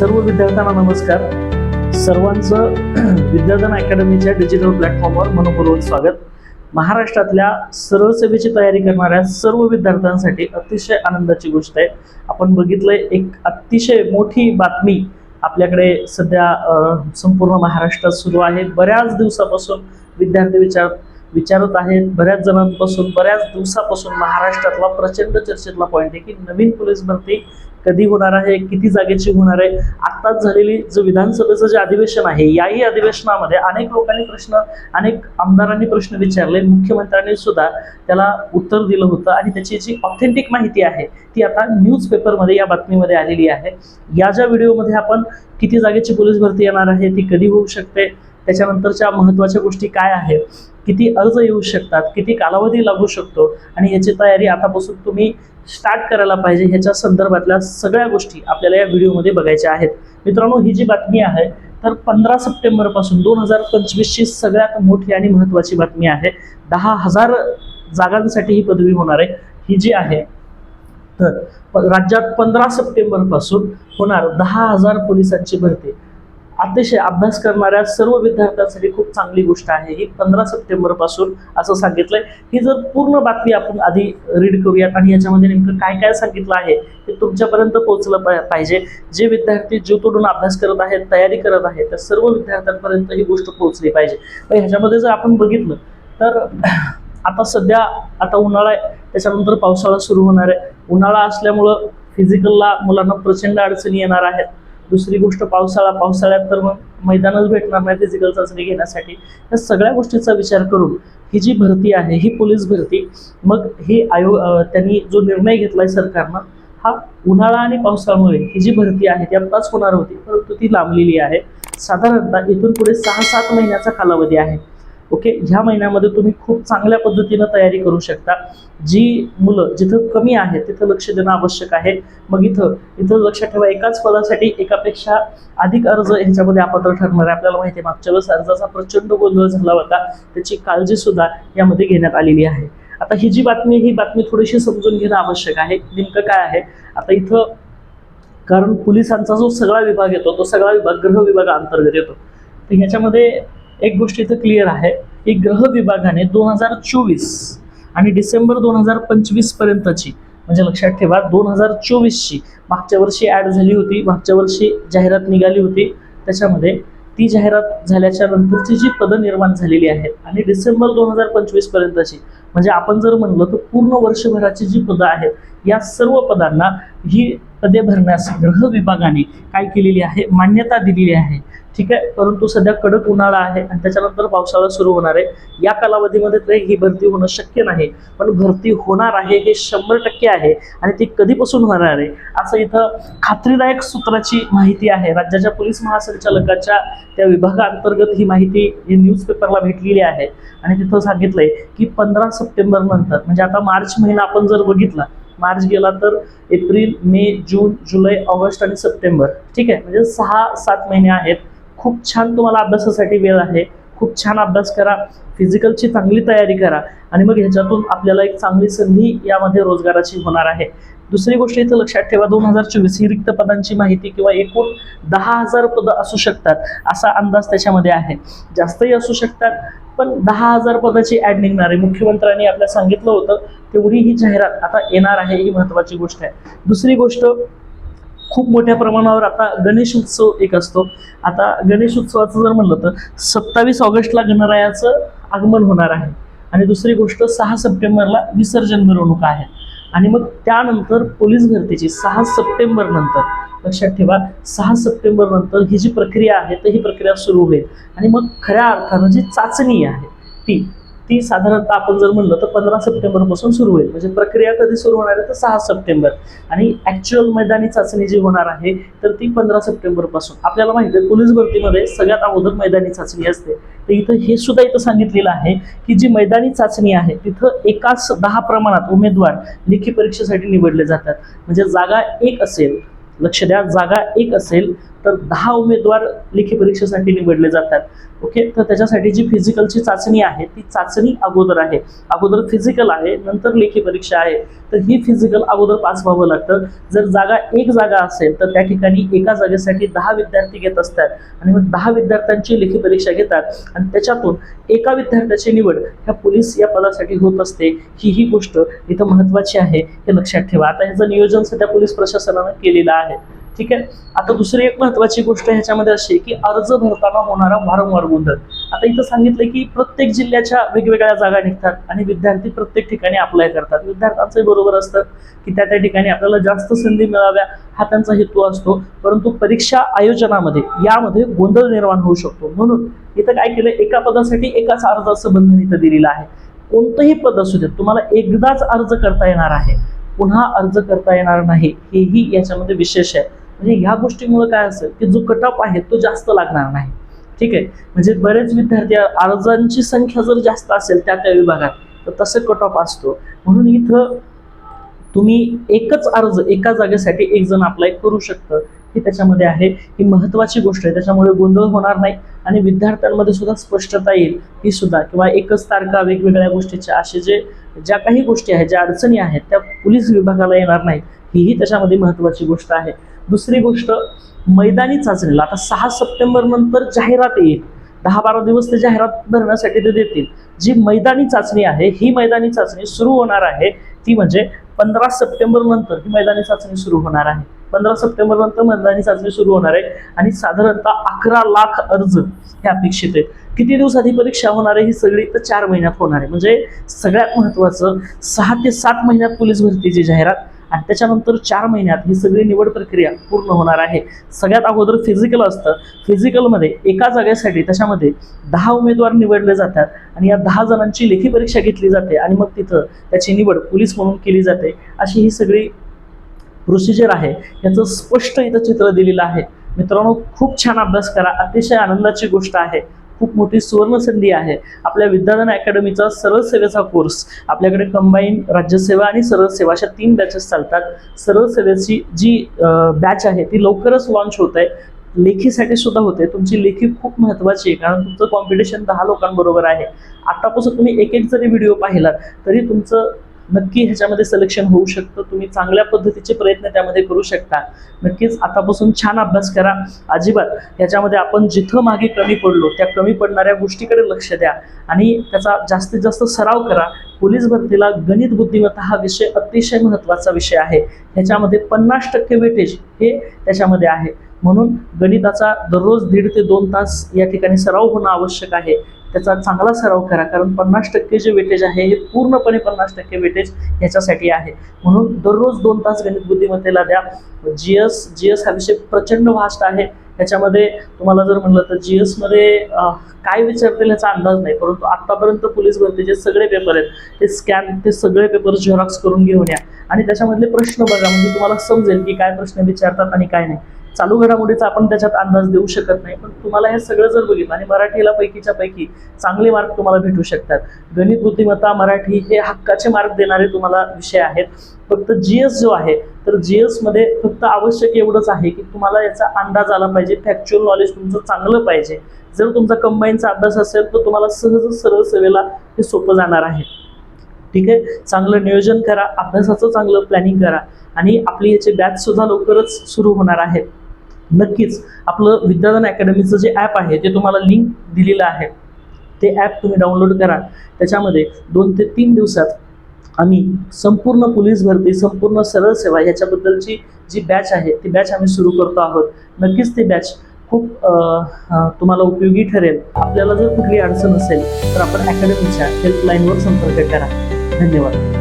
सर्व विद्यार्थ्यांना नमस्कार. सर्वांचं विद्यार्थ्यांना अकॅडमीच्या डिजिटल प्लॅटफॉर्मवर मनपूर्वक स्वागत. महाराष्ट्रातल्या सरळ सेवेची तयारी करणाऱ्या सर्व विद्यार्थ्यांसाठी अतिशय आनंदाची गोष्ट आहे. आपण बघितलंय एक अतिशय मोठी बातमी आपल्याकडे सध्या संपूर्ण महाराष्ट्रात सुरू आहे. बऱ्याच दिवसापासून विद्यार्थी विचार विचारत आहेत. बऱ्याच जणांपासून बऱ्याच दिवसापासून महाराष्ट्रातला प्रचंड चर्चेतला पॉईंट आहे की नवीन पोलीस भरती कधी होणार आहे किती जागेची होणार आहे आत्ताच झालेली जो विधानसभेचं जे अधिवेशन आहे याही अधिवेशनामध्ये अनेक लोकांनी प्रश्न अनेक आमदारांनी प्रश्न विचारले मुख्यमंत्र्यांनी सुद्धा त्याला उत्तर दिलं होतं आणि त्याची जी ऑथेंटिक माहिती आहे ती आता न्यूजपेपरमध्ये या बातमीमध्ये आलेली आहे. या ज्या व्हिडिओमध्ये आपण किती जागेची पोलीस भरती येणार आहे ती कधी होऊ शकते त्याच्यानंतरच्या महत्त्वाच्या गोष्टी काय आहेत? किती अर्ज येऊ शकतात? किती कालावधी लागू शकतो? आणि याची तयारी आतापासून तुम्ही स्टार्ट करायला पाहिजे ह्याच्या संदर्भातल्या सगळ्या गोष्टी आपल्याला या व्हिडिओमध्ये बघायच्या आहेत. मित्रांनो ही जी बातमी आहे तर पंधरा सप्टेंबरपासून दोन हजार पंचवीसची सगळ्यात मोठी आणि महत्त्वाची बातमी आहे. दहा हजार जागांसाठी ही पदवी होणार आहे. ही जी आहे तर राज्यात पंधरा सप्टेंबरपासून होणार दहा हजार पोलिसांची भरती. अतिशय अभ्यास करणाऱ्या सर्व विद्यार्थ्यांसाठी खूप चांगली गोष्ट आहे. ही पंधरा सप्टेंबरपासून असं सांगितलंय. ही जर पूर्ण बातमी आपण आधी रीड करूयात आणि याच्यामध्ये नेमकं काय काय सांगितलं आहे ते तुमच्यापर्यंत पोहोचलं पाहिजे. जे विद्यार्थी जीव तोडून अभ्यास करत आहेत तयारी करत आहेत त्या सर्व विद्यार्थ्यांपर्यंत ही गोष्ट पोहोचली पाहिजे. तर ह्याच्यामध्ये जर आपण बघितलं तर आता सध्या आता उन्हाळा आहे त्याच्यानंतर पावसाळा सुरू होणार आहे. उन्हाळा असल्यामुळं फिजिकलला मुलांना प्रचंड अडचणी येणार आहेत. दुसरी गोष्ट पावसाळा पावसाळ्यात तर मग मैदानच भेटणार नाही फिजिकल चाचणी घेण्यासाठी. या सगळ्या गोष्टीचा विचार करून ही जी भरती आहे ही पोलीस भरती मग ही आयोग त्यांनी जो निर्णय घेतला आहे सरकारनं हा उन्हाळा आणि पावसाळ्यामुळे ही जी भरती आहे ती आत्ताच होणार होती परंतु ती लांबलेली आहे. साधारणतः इथून पुढे सहा सात महिन्याचा कालावधी आहे. ओके ह्या महिन्यामध्ये तुम्ही खूप चांगल्या पद्धतीनं तयारी करू शकता. जी मुलं जिथं कमी आहेत तिथं लक्ष देणं आवश्यक आहे. मग इथं इथं लक्षात ठेवा एकाच पदासाठी एकापेक्षा अधिक अर्ज ह्याच्यामध्ये अपात्र ठरणार आहे. आपल्याला माहिती आहे मागच्या वेळेस अर्जाचा प्रचंड गोंधळ झाला होता. त्याची काळजी सुद्धा यामध्ये घेण्यात आलेली आहे. आता ही जी बातमी ही बातमी थोडीशी समजून घेणं आवश्यक आहे. नेमकं काय आहे? आता इथं कारण पोलिसांचा जो सगळा विभाग येतो तो सगळा विभाग गृह विभागाअंतर्गत येतो. तर ह्याच्यामध्ये एक गोष्ट इथं क्लिअर आहे की ग्रह विभागाने दोन हजार चोवीस आणि डिसेंबर दोन हजार पंचवीस पर्यंतची म्हणजे लक्षात ठेवा दोन हजार चोवीसची मागच्या वर्षी ॲड झाली होती मागच्या वर्षी जाहिरात निघाली होती. त्याच्यामध्ये ती जाहिरात झाल्याच्या नंतरची जी पदं निर्माण झालेली आहेत आणि डिसेंबर दोन हजार पंचवीस पर्यंतची म्हणजे आपण जर म्हणलं तर पूर्ण वर्षभराची जी पदं आहेत या सर्व पदांना ही पदे भरण्यास ग्रह विभागाने काय केलेली आहे मान्यता दिलेली आहे. ठीक आहे? परंतु सध्या कडक उन्हाळा आहे आणि त्याच्यानंतर पावसाळा सुरू होणार आहे. या कालावधीमध्ये तर ही भरती होणं शक्य नाही पण भरती होणार आहे हे शंभर टक्के आहे आणि ती कधीपासून होणार आहे? असं इथं खात्रीदायक सूत्राची माहिती आहे. राज्याच्या पोलीस महासंचालकाच्या त्या विभागाअंतर्गत ही माहिती ही न्यूजपेपरला भेटलेली आहे. आणि तिथं सांगितलंय की पंधरा सप्टेंबर नंतर म्हणजे आता मार्च महिना आपण जर बघितला मार्च गेला तर एप्रिल मे जून जुलै ऑगस्ट आणि सप्टेंबर ठीक आहे? म्हणजे सहा सात महिने आहेत. खूप छान तुम्हाला अभ्यासासाठी वेळ आहे. खूप छान अभ्यास करा. फिजिकलची चांगली तयारी करा. आणि मग ह्याच्यातून आपल्याला एक चांगली संधी यामध्ये रोजगाराची होणार आहे. दुसरी गोष्ट इथं लक्षात ठेवा दोन हजार चोवीस ही रिक्त पदांची माहिती किंवा एकूण दहा हजार पदं असू शकतात. असा अंदाज त्याच्यामध्ये आहे. जास्तही असू शकतात पण दहा हजार पदाची ॲड निघणार आहे. मुख्यमंत्र्यांनी आपल्याला सांगितलं होतं तेवढी ही जाहिरात आता येणार आहे ही महत्त्वाची गोष्ट आहे. दुसरी गोष्ट खूप मोठ्या प्रमाणावर आता गणेश उत्सव एक असतो. आता गणेश उत्सवाचं जर म्हणलं तर सत्तावीस ऑगस्टला गणरायाचं आगमन होणार आहे. आणि दुसरी गोष्ट सहा सप्टेंबरला विसर्जन मिरवणूक आहे. आणि मग त्यानंतर पोलीस भरतीची सहा सप्टेंबर नंतर लक्षात ठेवा सहा सप्टेंबर नंतर ही जी प्रक्रिया आहे तर ही प्रक्रिया सुरू होईल. आणि मग खऱ्या अर्थानं जी चाचणी आहे ती ती साधारणतः आपण जर म्हणलं तर पंधरा सप्टेंबरपासून सुरू होईल म्हणजे प्रक्रिया कधी सुरू होणार आहे तर सहा सप्टेंबर. आणि ॲक्च्युअल मैदानी चाचणी जी होणार आहे तर ती पंधरा सप्टेंबरपासून आपल्याला माहिती आहे पोलीस भरतीमध्ये सगळ्यात अगोदर मैदानी चाचणी असते. तर इथं हे सुद्धा इथं सांगितलेलं आहे की जी मैदानी चाचणी आहे तिथं एकाच दहा प्रमाणात उमेदवार लेखी परीक्षेसाठी निवडले जातात. म्हणजे जागा एक असेल लक्ष द्या जागा एक असेल तर दहा उमेदवार लेखी परीक्षेसाठी निवडले जातात. ओके तर त्याच्यासाठी जी फिजिकलची चाचणी आहे ती चाचणी अगोदर आहे. अगोदर फिजिकल आहे नंतर लेखी परीक्षा आहे. तर ही फिजिकल अगोदर पास व्हावं लागतं. जर जागा एक जागा असेल तर त्या ठिकाणी एका जागेसाठी दहा विद्यार्थी घेत असतात. आणि मग दहा विद्यार्थ्यांची लेखी परीक्षा घेतात. आणि त्याच्यातून एका विद्यार्थ्याची निवड ह्या पोलीस या पदासाठी होत असते. ही ही गोष्ट इथं महत्त्वाची आहे हे लक्षात ठेवा. आता ह्याचं नियोजन सध्या पोलीस प्रशासनानं केलेलं आहे. ठीक आहे? आता दुसरी एक महत्त्वाची गोष्ट ह्याच्यामध्ये अशी आहे की अर्ज भरताना होणारा वारंवार गोंधळ. आता इथं सांगितलं की प्रत्येक जिल्ह्याच्या वेगवेगळ्या जागा निघतात आणि विद्यार्थी प्रत्येक ठिकाणी अप्लाय करतात. विद्यार्थ्यांचंही बरोबर असतं की त्या त्या ठिकाणी आपल्याला जास्त संधी मिळाव्या हा त्यांचा हेतू असतो. परंतु परीक्षा आयोजनामध्ये यामध्ये गोंधळ निर्माण होऊ शकतो. म्हणून इथं काय केलं एका पदासाठी एकाच अर्जाचं बंधन इथं दिलेलं आहे. कोणतंही पद असू देत तुम्हाला एकदाच अर्ज करता येणार आहे. पुन्हा अर्ज करता येणार नाही. हेही याच्यामध्ये विशेष आहे. म्हणजे ह्या गोष्टीमुळे काय असेल की जो कटअप आहे तो जास्त लागणार नाही. ठीक आहे? म्हणजे बरेच विद्यार्थी अर्जांची संख्या जर जास्त असेल त्या त्या विभागात तर तसं कटॉप असतो. म्हणून इथं तुम्ही एकच अर्ज एका जागेसाठी एक जण अप्लाय करू शकतं ही त्याच्यामध्ये आहे. ही महत्त्वाची गोष्ट आहे त्याच्यामुळे गोंधळ होणार नाही आणि विद्यार्थ्यांमध्ये सुद्धा स्पष्टता येईल ही सुद्धा. किंवा एकच तारखा वेगवेगळ्या गोष्टीच्या असे जे ज्या काही गोष्टी आहेत ज्या अडचणी आहेत त्या पोलीस विभागाला येणार नाहीत. हीही त्याच्यामध्ये महत्त्वाची गोष्ट आहे. दुसरी गोष्ट मैदानी चाचणीला आता सहा सप्टेंबर नंतर जाहिरात येईल. दहा बारा दिवस ते जाहिरात भरण्यासाठी ते देतील. जी मैदानी चाचणी आहे ही मैदानी चाचणी सुरू होणार आहे ती म्हणजे पंधरा सप्टेंबर नंतर ही मैदानी चाचणी सुरू होणार आहे. पंधरा सप्टेंबर नंतर मैदानी चाचणी सुरू होणार आहे आणि साधारणतः अकरा लाख अर्ज हे अपेक्षित आहेत. किती दिवसात ही परीक्षा होणार आहे ही सगळी तर चार महिन्यात होणार आहे. म्हणजे सगळ्यात महत्त्वाचं सहा ते सात महिन्यात पोलीस भरतीची जाहिरात आणि त्याच्यानंतर चार महिन्यात ही सगळी निवड प्रक्रिया पूर्ण होणार आहे. सगळ्यात अगोदर फिजिकल असतं. फिजिकलमध्ये एका जागेसाठी त्याच्यामध्ये दहा उमेदवार निवडले जातात आणि या दहा जणांची लेखी परीक्षा घेतली जाते आणि मग तिथं त्याची निवड पोलीस म्हणून केली जाते. अशी ही सगळी प्रोसिजर आहे. याचं स्पष्ट इथं चित्र दिलेलं आहे. मित्रांनो खूप छान अभ्यास करा. अतिशय आनंदाची गोष्ट आहे. खूप मोठी सुवर्ण संधी आहे. आपल्या विद्याधन अकॅडमीचा सरळ सेवेचा कोर्स आपल्याकडे कंबाईन राज्यसेवा आणि सरळ सेवा अशा तीन बॅचेस चालतात. सरळ सेवेची जी बॅच आहे ती लवकरच लॉन्च होत आहे. लेखीसाठी सुद्धा होते. तुमची लेखी खूप महत्त्वाची आहे कारण तुमचं कॉम्पिटिशन दहा लोकांबरोबर आहे. आतापासून तुम्ही एक एक जरी व्हिडिओ पाहिलात तरी तुमचं नक्की ह्याच्यामध्ये सिलेक्शन होऊ शकतं. तुम्ही चांगल्या पद्धतीचे प्रयत्न त्यामध्ये करू शकता. नक्कीच आतापासून छान अभ्यास करा. अजिबात ह्याच्यामध्ये आपण जिथं मागे कमी पडलो त्या कमी पडणाऱ्या गोष्टीकडे लक्ष द्या. आणि त्याचा जास्तीत जास्त सराव करा. पोलीस भरतीला गणित बुद्धिमत्ता हा विषय अतिशय महत्त्वाचा विषय आहे. ह्याच्यामध्ये पन्नास टक्के वेटेज हे त्याच्यामध्ये आहे. म्हणून गणिताचा दररोज दीड ते दोन तास या ठिकाणी सराव होणं आवश्यक आहे. त्याचा चांगला सराव करा कारण पन्नास टक्के जे वेटेज आहे हे पूर्णपणे पन्नास टक्के वेटेज ह्याच्यासाठी आहे. म्हणून दररोज दोन तास गणित बुद्धिमत्तेला द्या. जी एस जी एस हा विषय प्रचंड वास्ट आहे. ह्याच्यामध्ये तुम्हाला जर म्हणलं तर जी एसमध्ये काय विचारतील याचा अंदाज नाही परंतु आत्तापर्यंत पोलीस भरतीचे सगळे पेपर आहेत ते स्कॅन ते सगळे पेपर झेरॉक्स करून घेऊन या. आणि त्याच्यामधले प्रश्न बघा म्हणजे तुम्हाला समजेल की काय प्रश्न विचारतात आणि काय नाही. चालू घडामोडीचा आपण त्याच्यात अंदाज देऊ शकत नाही पण तुम्हाला हे सगळं जर बघितलं आणि मराठीला पैकीच्या पैकी चांगले मार्क तुम्हाला भेटू शकतात. गणित बुद्धिमत्ता मराठी हे हक्काचे मार्क देणारे तुम्हाला विषय आहेत. फक्त जी एस जो आहे तर जी एसमध्ये फक्त आवश्यक एवढंच आहे की तुम्हाला याचा अंदाज आला पाहिजे फॅक्च्युअल नॉलेज तुमचं चांगलं पाहिजे. जर तुमचा कंबाईनचा अभ्यास असेल तर तुम्हाला सहज सरळ सेवेला हे सोपं जाणार आहे. ठीक आहे? चांगलं नियोजन करा अभ्यासाचं चांगलं प्लॅनिंग करा आणि आपली याचे बॅच सुद्धा लवकरच सुरू होणार आहेत नक्कीच. आपलं विद्याधन अकॅडमीचं जे ॲप आहे ते तुम्हाला लिंक दिलेलं आहे ते ॲप तुम्ही डाउनलोड करा. त्याच्यामध्ये दोन ते तीन दिवसात आम्ही संपूर्ण पोलीस भरती संपूर्ण सरळ सेवा ह्याच्याबद्दलची जी बॅच आहे ती बॅच आम्ही सुरू करतो आहोत. नक्कीच ती बॅच खूप तुम्हाला उपयोगी ठरेल. आपल्याला जर कुठली अडचण असेल तर आपण अकॅडमीच्या हेल्पलाईनवर संपर्क करा. धन्यवाद.